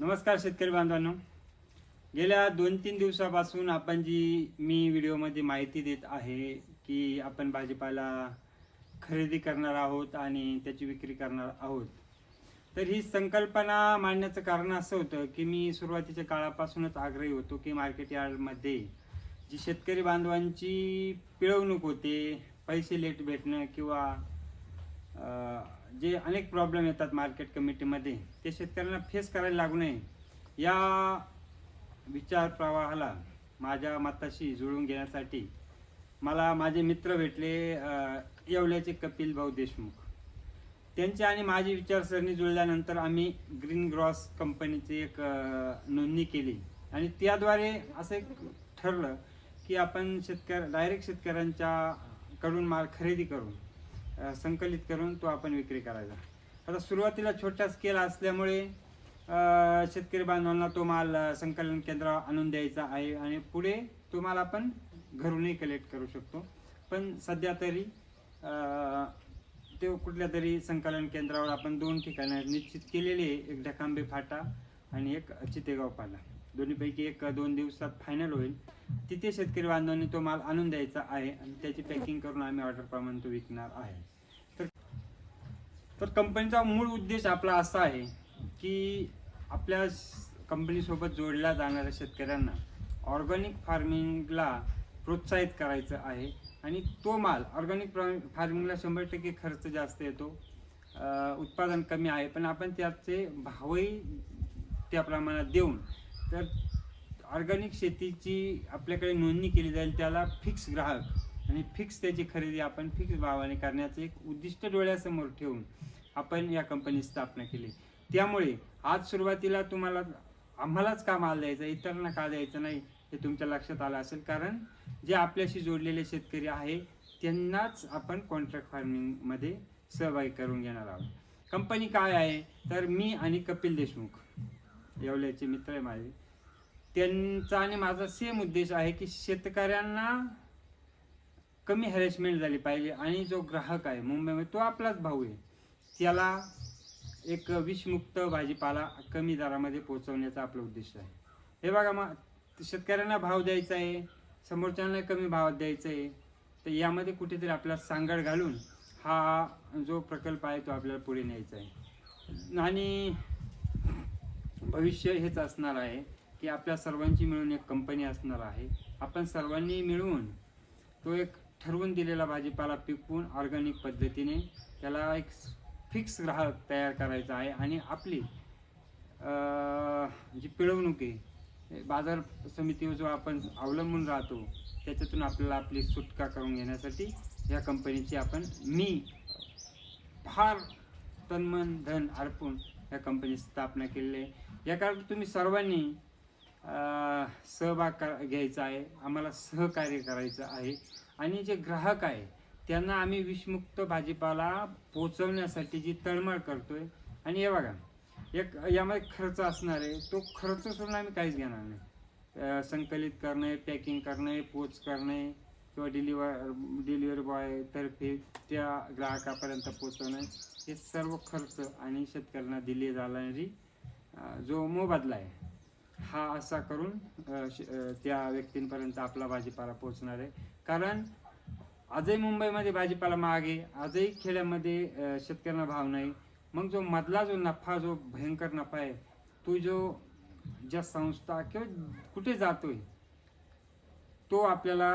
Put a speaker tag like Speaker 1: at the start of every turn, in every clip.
Speaker 1: नमस्कार शेतकरी बांधवांनो. गेल्या दोन तीन दिवसापासून आपण जी मी व्हिडिओमध्ये माहिती देत आहे की आपण भाजीपाला खरेदी करणार आहोत आणि त्याची विक्री करणार आहोत. तर ही संकल्पना मांडण्याचं कारण असं होतं की मी सुरुवातीच्या काळापासूनच आग्रही होतो की मार्केट यार्डमध्ये जी शेतकरी बांधवांची पिळवणूक होते पैसे लेट भेटणं किंवा जे अनेक प्रॉब्लेम येतात मार्केट कमिटीमध्ये ते शेतकऱ्यांना फेस करायला लागू नये. या विचार प्रवाहाला माझ्या मताशी जुळवून घेण्यासाठी मला माझे मित्र भेटले येवल्याचे कपिल भाऊ देशमुख. त्यांची आणि माझी विचारसरणी जुळल्यानंतर आम्ही ग्रीन ग्रॉस कंपनीची एक नोंदणी केली. आणि त्याद्वारे असं एक ठरलं की आपण शेतकऱ्या डायरेक्ट शेतकऱ्यांच्या कडून माल खरेदी करून संकलित करून तो आपण विक्री करायचा. आता सुरुवातीला छोटा स्केल असल्यामुळे शेतकरी बांधवांना तो माल संकलन केंद्रावर आणून द्यायचा आहे आणि पुढे तो माल आपण घरूनही कलेक्ट करू शकतो. पण सध्या तरी ते कुठल्या तरी संकलन केंद्रावर आपण दोन ठिकाणं निश्चित केलेले आहे. एक ढकांबे फाटा आणि एक चितेगाव पाला. दोन्हीपैकी एक दोन दिवसात फायनल होईल. तिथे शेतकरी बांधवांनी तो माल आणून द्यायचा आहे आणि त्याची पॅकिंग करून आम्ही ऑर्डरप्रमाणे तो विकणार आहे. तर कंपनीचा मूळ उद्देश आपला असा आहे की आपल्या कंपनीसोबत जोडल्या जाणाऱ्या शेतकऱ्यांना ऑर्गॅनिक फार्मिंगला प्रोत्साहित करायचं आहे. आणि तो माल ऑर्गॅनिक फार्मिंगला शंभर टक्के खर्च जास्त येतो. उत्पादन कमी आहे पण आपण त्याचे भावही त्या प्रमाणात देऊन तर ऑर्गॅनिक शेतीची आपल्याकडे नोंदणी केली जाईल त्याला फिक्स ग्राहक आणि फिक्स त्याची खरेदी आपण फिक्स भावाने करण्याचं एक उद्दिष्ट डोळ्यासमोर ठेवून आपण या कंपनीची स्थापना केली. त्यामुळे आज सुरुवातीला तुम्हाला आम्हालाच का माल द्यायचा इतरांना का द्यायचं नाही हे तुमच्या लक्षात आलं असेल. कारण जे आपल्याशी जोडलेले शेतकरी आहे त्यांनाच आपण कॉन्ट्रॅक्ट फार्मिंगमध्ये सहभागी करून घेणार आहोत. कंपनी काय आहे? तर मी आणि कपिल देशमुख येवल्याचे मित्र आहे माझे. त्यांचा आणि माझा सेम उद्देश आहे की शेतकऱ्यांना कमी हॅरेसमेंट झाली पाहिजे आणि जो ग्राहक आहे मुंबईमध्ये तो आपलाच भाऊ आहे. त्याला एक विषमुक्त भाजीपाला कमी दरामध्ये पोहोचवण्याचा आपला उद्देश आहे. हे बघा मग शेतकऱ्यांना भाव द्यायचा आहे समोरच्यांना कमी भावात द्यायचं आहे तर यामध्ये कुठेतरी आपल्याला सांगड घालून हा जो प्रकल्प आहे तो आपल्याला पुढे न्यायचा आहे. आणि भविष्य हेच असणार आहे की आपल्या सर्वांची मिळून एक कंपनी असणार आहे. आपण सर्वांनी मिळून तो एक ठरवून दिलेला भाजीपाला पिकवून ऑर्गॅनिक पद्धतीने त्याला एक फिक्स ग्राहक तयार करायचा आहे आणि आपली जी पिळवणूक आहे बाजार समितीवर जो आपण अवलंबून राहतो त्याच्यातून आपल्याला आपली सुटका करून घेण्यासाठी या कंपनीची आपण मी फार तन्मन धन अर्पून या कंपनीची स्थापना केलेली आहे. याकरता तुम्ही सर्वांनी सहभाग कर घ्यायचा आहे आम्हाला सहकार्य करायचं आहे. आणि जे ग्राहक आहे त्यांना आम्ही विषमुक्त भाजीपाला पोचवण्यासाठी जी तळमळ करतोय आणि हे बघा एक यामध्ये खर्च असणार आहे तो खर्च सोडून आम्ही काहीच घेणार नाही. संकलित करणे पॅकिंग करणे पोच करणे किंवा डिलिव्हर डिलिव्हरी बॉय तर्फे त्या ग्राहकापर्यंत पोचवणे हे सर्व खर्च आणि शेतकऱ्यांना दिली जाणारी जो मोबदला आहे हा असा करून श- त्या व्यक्तींपर्यंत आपला भाजीपाला पोहोचणार आहे. कारण आजही मुंबईमध्ये भाजीपाला महाग आहे आजही खेड्यामध्ये शेतकऱ्यांना भाव नाही. मग जो मधला जो नफा जो भयंकर नफा आहे तो जो ज्या संस्था किंवा कुठे जातोय तो आपल्याला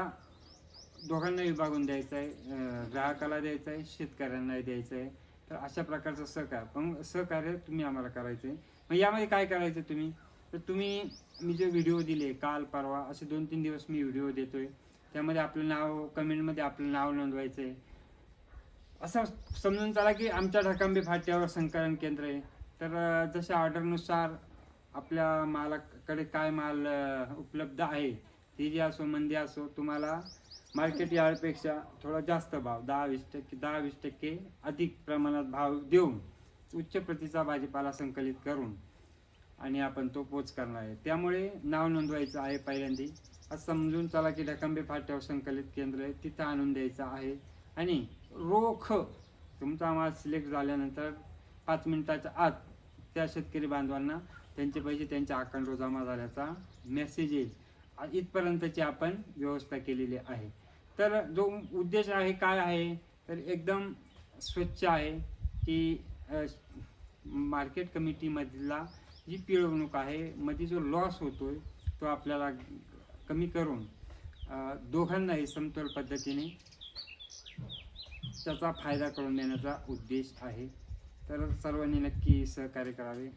Speaker 1: दोघांना विभागून द्यायचा आहे ग्राहकाला द्यायचा आहे शेतकऱ्यांना द्यायचं आहे तर अशा प्रकारचं सहकार्य पण सहकार्य तुम्ही आम्हाला करायचं आहे मग यामध्ये काय करायचं तुम्ही? तर तुम्ही मी जे व्हिडिओ दिले काल परवा असे दोन तीन दिवस मी व्हिडिओ देतोय. त्यामध्ये आपलं नाव कमेंटमध्ये आपलं नाव नोंदवायचं आहे. असं समजून चला की आमच्या ढकांबे फाट्यावर संकलन केंद्र आहे. तर जशा ऑर्डरनुसार आपल्या मालाकडे काय माल उपलब्ध आहे ती जी असो मंदी असो तुम्हाला मार्केट यार्डपेक्षा थोडा जास्त भाव दहा वीस टक्के दहा वीस टक्के अधिक प्रमाणात भाव देऊन उच्च प्रतीचा भाजीपाला संकलित करून आणि आपण तो पोच करणार आहे. त्यामुळे नाव नोंदवायचं आहे पहिल्यांदी. समजून चला की डकंबे फाट्यावर संकलित केंद्र आहे तिथं आणून द्यायचं आहे. आणि रोख तुमचा आम्हाला सिलेक्ट झाल्यानंतर पाच मिनिटाच्या आत त्या शेतकरी बांधवांना त्यांचे पैसे त्यांच्या अकाउंटवर जमा झाल्याचा मेसेज येईल. इथपर्यंतची आपण व्यवस्था केलेली आहे. तर जो उद्देश आहे काय आहे? तर एकदम स्वच्छ आहे की मार्केट कमिटीमधला जी पिळवणूक आहे मध्ये जो लॉस होतोय तो आपल्याला कमी करून दोघांनाही समतोल पद्धतीने त्याचा फायदा करून देण्याचा उद्देश आहे. तर सर्वांनी नक्की सहकार्य करावे.